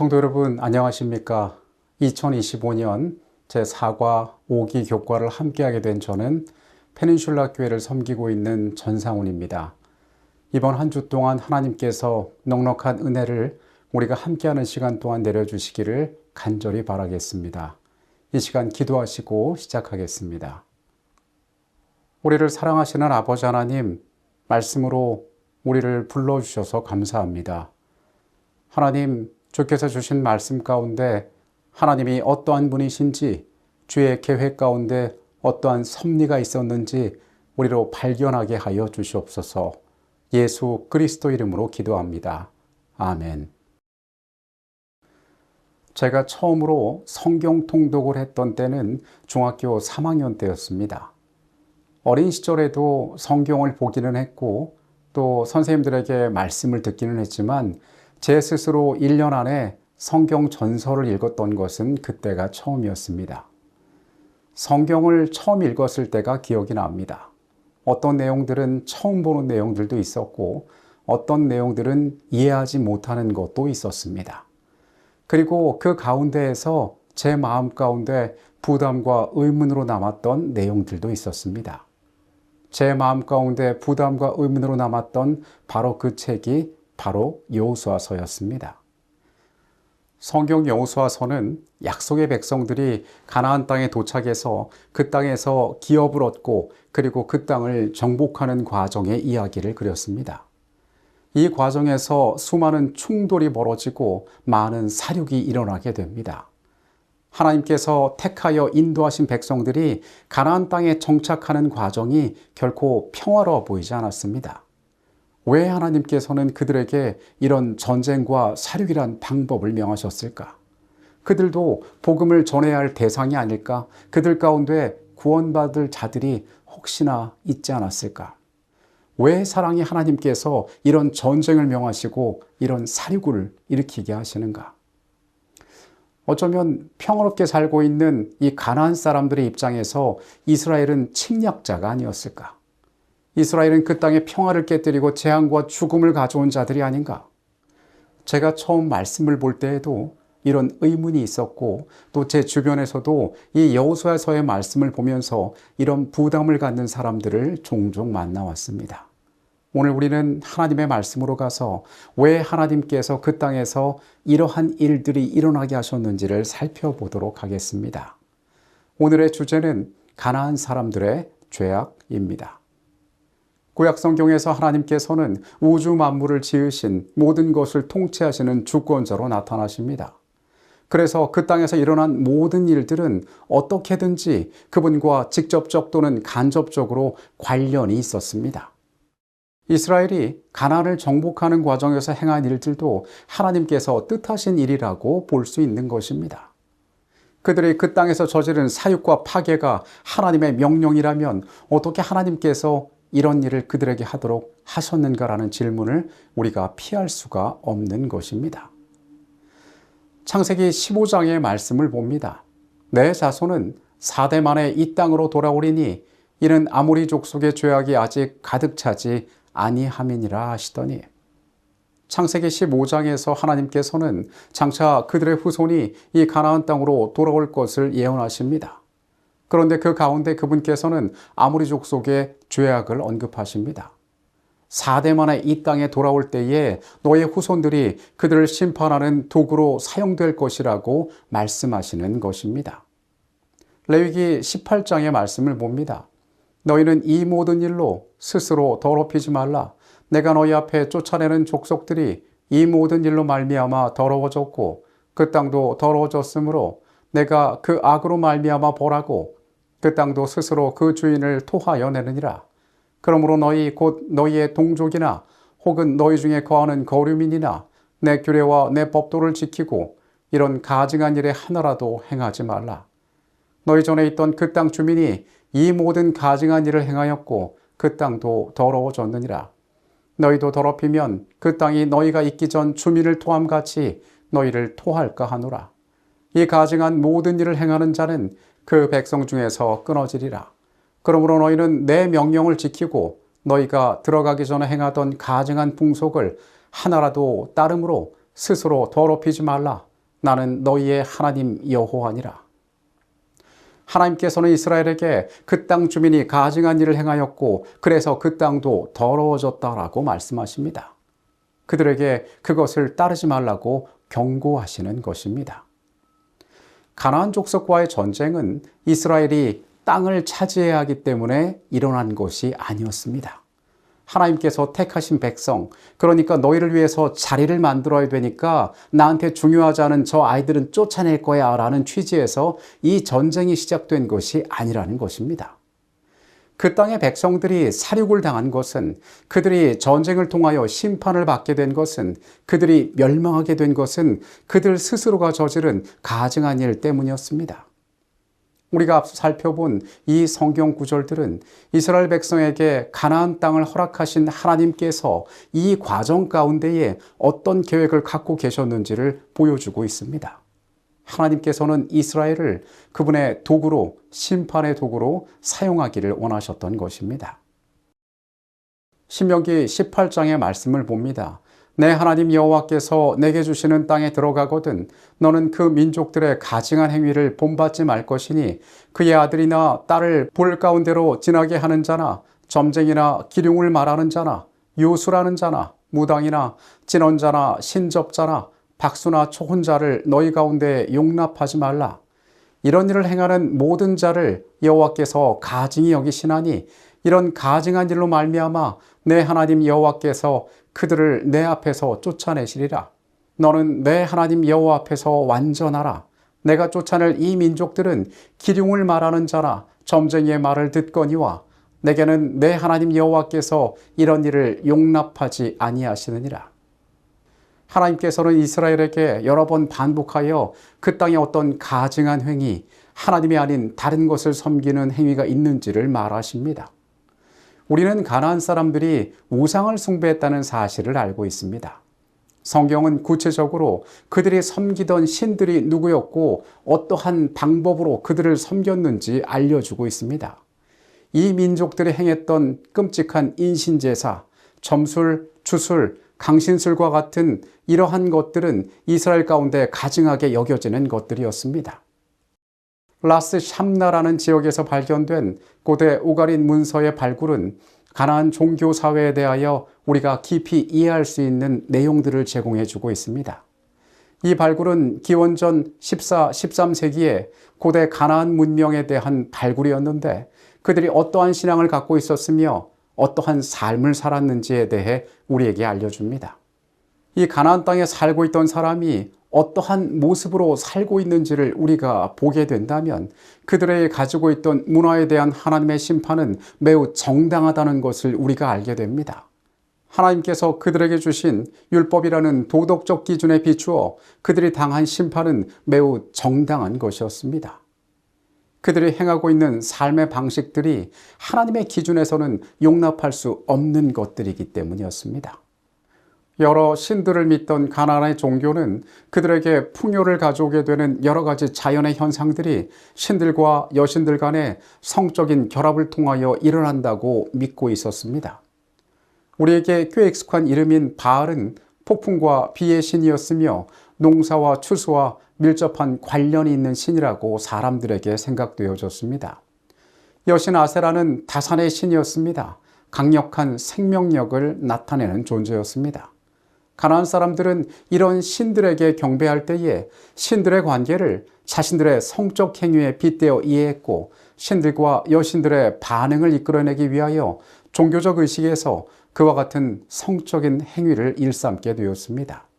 성도 여러분 안녕하십니까? 2025년 제4과 5기 교과를 함께하게 된 저는 페닌슐라 교회를 섬기고 있는 전상훈입니다. 이번 한 주 동안 하나님께서 넉넉한 은혜를 우리가 함께하는 시간 동안 내려주시기를 간절히 바라겠습니다. 이 시간 기도하시고 시작하겠습니다. 우리를 사랑하시는 아버지 하나님, 말씀으로 우리를 불러주셔서 감사합니다. 하나님, 주께서 주신 말씀 가운데 하나님이 어떠한 분이신지 주의 계획 가운데 어떠한 섭리가 있었는지 우리로 발견하게 하여 주시옵소서 예수 그리스도 이름으로 기도합니다. 아멘. 제가 처음으로 성경 통독을 했던 때는 중학교 3학년 때였습니다. 어린 시절에도 성경을 보기는 했고 또 선생님들에게 말씀을 듣기는 했지만 제 스스로 1년 안에 성경 전설을 읽었던 것은 그때가 처음이었습니다. 성경을 처음 읽었을 때가 기억이 납니다. 어떤 내용들은 처음 보는 내용들도 있었고 어떤 내용들은 이해하지 못하는 것도 있었습니다. 그리고 그 가운데에서 제 마음 가운데 부담과 의문으로 남았던 내용들도 있었습니다. 제 마음 가운데 부담과 의문으로 남았던 바로 그 책이 바로 여호수아서였습니다. 성경 여호수아서는 약속의 백성들이 가나안 땅에 도착해서 그 땅에서 기업을 얻고 그리고 그 땅을 정복하는 과정의 이야기를 그렸습니다. 이 과정에서 수많은 충돌이 벌어지고 많은 사륙이 일어나게 됩니다. 하나님께서 택하여 인도하신 백성들이 가나안 땅에 정착하는 과정이 결코 평화로워 보이지 않았습니다. 왜 하나님께서는 그들에게 이런 전쟁과 사륙이란 방법을 명하셨을까? 그들도 복음을 전해야 할 대상이 아닐까? 그들 가운데 구원받을 자들이 혹시나 있지 않았을까? 왜 사랑이 하나님께서 이런 전쟁을 명하시고 이런 사륙을 일으키게 하시는가? 어쩌면 평화롭게 살고 있는 이 가나안 사람들의 입장에서 이스라엘은 침략자가 아니었을까? 이스라엘은 그 땅에 평화를 깨뜨리고 재앙과 죽음을 가져온 자들이 아닌가? 제가 처음 말씀을 볼 때에도 이런 의문이 있었고 또 제 주변에서도 이 여호수아서의 말씀을 보면서 이런 부담을 갖는 사람들을 종종 만나왔습니다. 오늘 우리는 하나님의 말씀으로 가서 왜 하나님께서 그 땅에서 이러한 일들이 일어나게 하셨는지를 살펴보도록 하겠습니다. 오늘의 주제는 가나안 사람들의 죄악입니다. 구약 성경에서 하나님께서는 우주 만물을 지으신 모든 것을 통치하시는 주권자로 나타나십니다. 그래서 그 땅에서 일어난 모든 일들은 어떻게든지 그분과 직접적 또는 간접적으로 관련이 있었습니다. 이스라엘이 가나안을 정복하는 과정에서 행한 일들도 하나님께서 뜻하신 일이라고 볼 수 있는 것입니다. 그들이 그 땅에서 저지른 사육과 파괴가 하나님의 명령이라면 어떻게 하나님께서 이런 일을 그들에게 하도록 하셨는가라는 질문을 우리가 피할 수가 없는 것입니다. 창세기 15장의 말씀을 봅니다. 내 자손은 4대 만에 이 땅으로 돌아오리니 이는 아모리 족속의 죄악이 아직 가득 차지 아니함이니라 하시더니 창세기 15장에서 하나님께서는 장차 그들의 후손이 이 가나안 땅으로 돌아올 것을 예언하십니다. 그런데 그 가운데 그분께서는 아무리 족속의 죄악을 언급하십니다. 4대 만에 이 땅에 돌아올 때에 너의 후손들이 그들을 심판하는 도구로 사용될 것이라고 말씀하시는 것입니다. 레위기 18장의 말씀을 봅니다. 너희는 이 모든 일로 스스로 더럽히지 말라. 내가 너희 앞에 쫓아내는 족속들이 이 모든 일로 말미암아 더러워졌고 그 땅도 더러워졌으므로 내가 그 악으로 말미암아 보라고 그 땅도 스스로 그 주인을 토하여 내느니라. 그러므로 너희 곧 너희의 동족이나 혹은 너희 중에 거하는 거류민이나 내 규례와 내 법도를 지키고 이런 가증한 일에 하나라도 행하지 말라. 너희 전에 있던 그 땅 주민이 이 모든 가증한 일을 행하였고 그 땅도 더러워졌느니라. 너희도 더럽히면 그 땅이 너희가 있기 전 주민을 토함같이 너희를 토할까 하노라. 이 가증한 모든 일을 행하는 자는 그 백성 중에서 끊어지리라. 그러므로 너희는 내 명령을 지키고 너희가 들어가기 전에 행하던 가증한 풍속을 하나라도 따름으로 스스로 더럽히지 말라. 나는 너희의 하나님 여호와니라. 하나님께서는 이스라엘에게 그 땅 주민이 가증한 일을 행하였고 그래서 그 땅도 더러워졌다라고 말씀하십니다. 그들에게 그것을 따르지 말라고 경고하시는 것입니다. 가나안 족속과의 전쟁은 이스라엘이 땅을 차지해야 하기 때문에 일어난 것이 아니었습니다. 하나님께서 택하신 백성, 그러니까 너희를 위해서 자리를 만들어야 되니까 나한테 중요하지 않은 저 아이들은 쫓아낼 거야 라는 취지에서 이 전쟁이 시작된 것이 아니라는 것입니다. 그 땅의 백성들이 사륙을 당한 것은 그들이 전쟁을 통하여 심판을 받게 된 것은 그들이 멸망하게 된 것은 그들 스스로가 저지른 가증한 일 때문이었습니다. 우리가 앞서 살펴본 이 성경 구절들은 이스라엘 백성에게 가나안 땅을 허락하신 하나님께서 이 과정 가운데에 어떤 계획을 갖고 계셨는지를 보여주고 있습니다. 하나님께서는 이스라엘을 그분의 도구로 심판의 도구로 사용하기를 원하셨던 것입니다. 신명기 18장의 말씀을 봅니다. 내 하나님 여호와께서 내게 주시는 땅에 들어가거든 너는 그 민족들의 가증한 행위를 본받지 말 것이니 그의 아들이나 딸을 볼 가운데로 지나게 하는 자나 점쟁이나 기륭을 말하는 자나 요수라는 자나 무당이나 진언자나 신접자나 박수나 초혼자를 너희 가운데 용납하지 말라. 이런 일을 행하는 모든 자를 여호와께서 가증히 여기시나니 이런 가증한 일로 말미암아 내 하나님 여호와께서 그들을 내 앞에서 쫓아내시리라. 너는 내 하나님 여호와 앞에서 완전하라. 내가 쫓아낼 이 민족들은 기륭을 말하는 자라 점쟁이의 말을 듣거니와 내게는 내 하나님 여호와께서 이런 일을 용납하지 아니하시느니라. 하나님께서는 이스라엘에게 여러 번 반복하여 그 땅에 어떤 가증한 행위, 하나님이 아닌 다른 것을 섬기는 행위가 있는지를 말하십니다. 우리는 가나안 사람들이 우상을 숭배했다는 사실을 알고 있습니다. 성경은 구체적으로 그들이 섬기던 신들이 누구였고 어떠한 방법으로 그들을 섬겼는지 알려주고 있습니다. 이 민족들이 행했던 끔찍한 인신제사, 점술, 주술, 강신술과 같은 이러한 것들은 이스라엘 가운데 가증하게 여겨지는 것들이었습니다. 라스 샴나라는 지역에서 발견된 고대 우가린 문서의 발굴은 가나안 종교 사회에 대하여 우리가 깊이 이해할 수 있는 내용들을 제공해 주고 있습니다. 이 발굴은 기원전 14, 13세기에 고대 가나안 문명에 대한 발굴이었는데 그들이 어떠한 신앙을 갖고 있었으며 어떠한 삶을 살았는지에 대해 우리에게 알려줍니다. 이 가나안 땅에 살고 있던 사람이 어떠한 모습으로 살고 있는지를 우리가 보게 된다면 그들의 가지고 있던 문화에 대한 하나님의 심판은 매우 정당하다는 것을 우리가 알게 됩니다. 하나님께서 그들에게 주신 율법이라는 도덕적 기준에 비추어 그들이 당한 심판은 매우 정당한 것이었습니다. 그들이 행하고 있는 삶의 방식들이 하나님의 기준에서는 용납할 수 없는 것들이기 때문이었습니다. 여러 신들을 믿던 가나안의 종교는 그들에게 풍요를 가져오게 되는 여러 가지 자연의 현상들이 신들과 여신들 간의 성적인 결합을 통하여 일어난다고 믿고 있었습니다. 우리에게 꽤 익숙한 이름인 바알은 폭풍과 비의 신이었으며 농사와 추수와 밀접한 관련이 있는 신이라고 사람들에게 생각되어졌습니다. 여신 아세라는 다산의 신이었습니다. 강력한 생명력을 나타내는 존재였습니다. 가나안 사람들은 이런 신들에게 경배할 때에 신들의 관계를 자신들의 성적 행위에 빗대어 이해했고 신들과 여신들의 반응을 이끌어내기 위하여 종교적 의식에서 그와 같은 성적인 행위를 일삼게 되었습니다.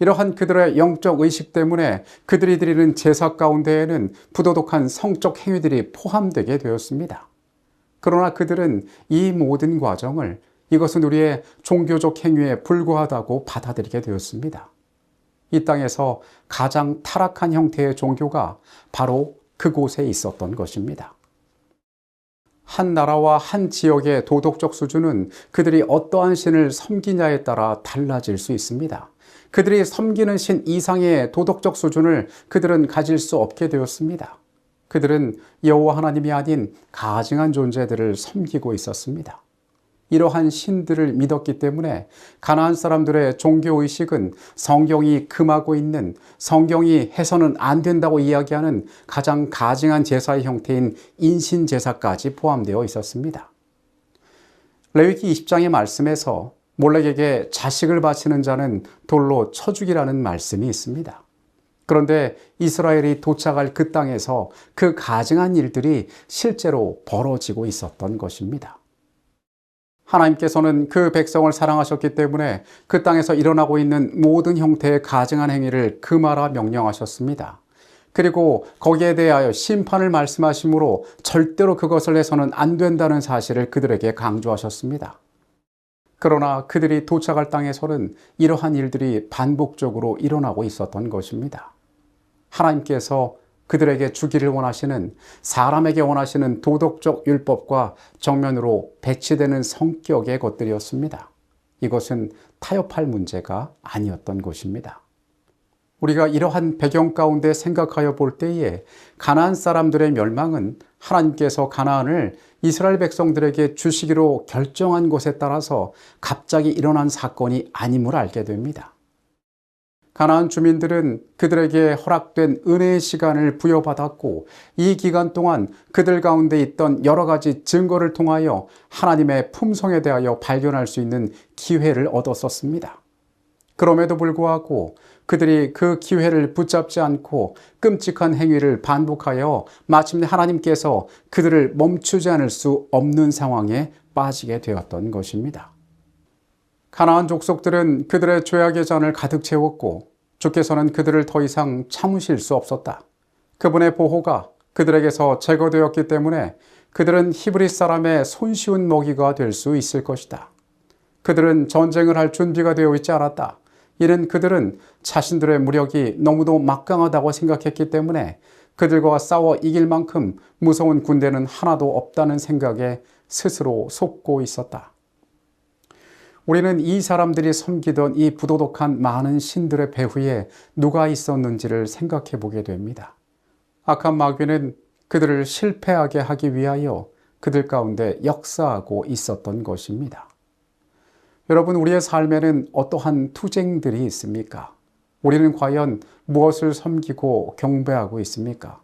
이러한 그들의 영적 의식 때문에 그들이 드리는 제사 가운데에는 부도덕한 성적 행위들이 포함되게 되었습니다. 그러나 그들은 이 모든 과정을 이것은 우리의 종교적 행위에 불과하다고 받아들이게 되었습니다. 이 땅에서 가장 타락한 형태의 종교가 바로 그곳에 있었던 것입니다. 한 나라와 한 지역의 도덕적 수준은 그들이 어떠한 신을 섬기냐에 따라 달라질 수 있습니다. 그들이 섬기는 신 이상의 도덕적 수준을 그들은 가질 수 없게 되었습니다. 그들은 여호와 하나님이 아닌 가증한 존재들을 섬기고 있었습니다. 이러한 신들을 믿었기 때문에 가나안 사람들의 종교 의식은 성경이 금하고 있는 성경이 해서는 안 된다고 이야기하는 가장 가증한 제사의 형태인 인신 제사까지 포함되어 있었습니다. 레위기 20장의 말씀에서 몰렉에게 자식을 바치는 자는 돌로 쳐 죽이라는 말씀이 있습니다. 그런데 이스라엘이 도착할 그 땅에서 그 가증한 일들이 실제로 벌어지고 있었던 것입니다. 하나님께서는 그 백성을 사랑하셨기 때문에 그 땅에서 일어나고 있는 모든 형태의 가증한 행위를 금하라 명령하셨습니다. 그리고 거기에 대하여 심판을 말씀하시므로 절대로 그것을 해서는 안 된다는 사실을 그들에게 강조하셨습니다. 그러나 그들이 도착할 땅에서는 이러한 일들이 반복적으로 일어나고 있었던 것입니다. 하나님께서 그들에게 주기를 원하시는 사람에게 원하시는 도덕적 율법과 정면으로 배치되는 성격의 것들이었습니다. 이것은 타협할 문제가 아니었던 것입니다. 우리가 이러한 배경 가운데 생각하여 볼 때에 가나안 사람들의 멸망은 하나님께서 가나안을 이스라엘 백성들에게 주시기로 결정한 것에 따라서 갑자기 일어난 사건이 아님을 알게 됩니다. 가나안 주민들은 그들에게 허락된 은혜의 시간을 부여받았고 이 기간 동안 그들 가운데 있던 여러 가지 증거를 통하여 하나님의 품성에 대하여 발견할 수 있는 기회를 얻었었습니다. 그럼에도 불구하고 그들이 그 기회를 붙잡지 않고 끔찍한 행위를 반복하여 마침내 하나님께서 그들을 멈추지 않을 수 없는 상황에 빠지게 되었던 것입니다. 가나안 족속들은 그들의 죄악의 잔을 가득 채웠고 주께서는 그들을 더 이상 참으실 수 없었다. 그분의 보호가 그들에게서 제거되었기 때문에 그들은 히브리 사람의 손쉬운 먹이가 될 수 있을 것이다. 그들은 전쟁을 할 준비가 되어 있지 않았다. 이는 그들은 자신들의 무력이 너무도 막강하다고 생각했기 때문에 그들과 싸워 이길 만큼 무서운 군대는 하나도 없다는 생각에 스스로 속고 있었다. 우리는 이 사람들이 섬기던 이 부도덕한 많은 신들의 배후에 누가 있었는지를 생각해 보게 됩니다. 악한 마귀는 그들을 실패하게 하기 위하여 그들 가운데 역사하고 있었던 것입니다. 여러분, 우리의 삶에는 어떠한 투쟁들이 있습니까? 우리는 과연 무엇을 섬기고 경배하고 있습니까?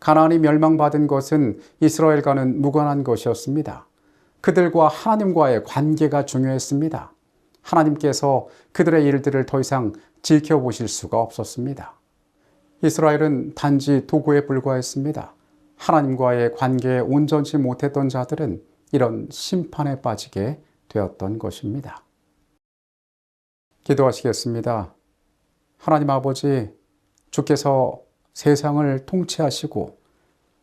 가나안이 멸망받은 것은 이스라엘과는 무관한 것이었습니다. 그들과 하나님과의 관계가 중요했습니다. 하나님께서 그들의 일들을 더 이상 지켜보실 수가 없었습니다. 이스라엘은 단지 도구에 불과했습니다. 하나님과의 관계에 온전치 못했던 자들은 이런 심판에 빠지게 되었던 것입니다. 기도하시겠습니다. 하나님 아버지, 주께서 세상을 통치하시고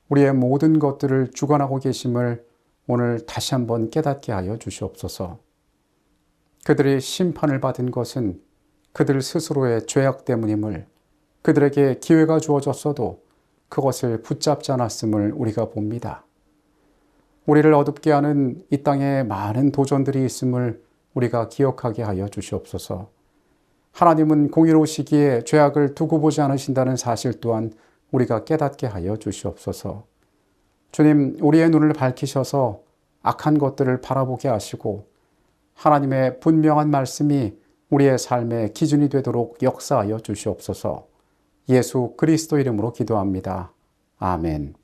우리의 모든 것들을 주관하고 계심을 오늘 다시 한번 깨닫게 하여 주시옵소서. 그들이 심판을 받은 것은 그들 스스로의 죄악 때문임을 그들에게 기회가 주어졌어도 그것을 붙잡지 않았음을 우리가 봅니다. 우리를 어둡게 하는 이 땅에 많은 도전들이 있음을 우리가 기억하게 하여 주시옵소서. 하나님은 공의로우시기에 죄악을 두고 보지 않으신다는 사실 또한 우리가 깨닫게 하여 주시옵소서. 주님, 우리의 눈을 밝히셔서 악한 것들을 바라보게 하시고 하나님의 분명한 말씀이 우리의 삶의 기준이 되도록 역사하여 주시옵소서. 예수 그리스도 이름으로 기도합니다. 아멘.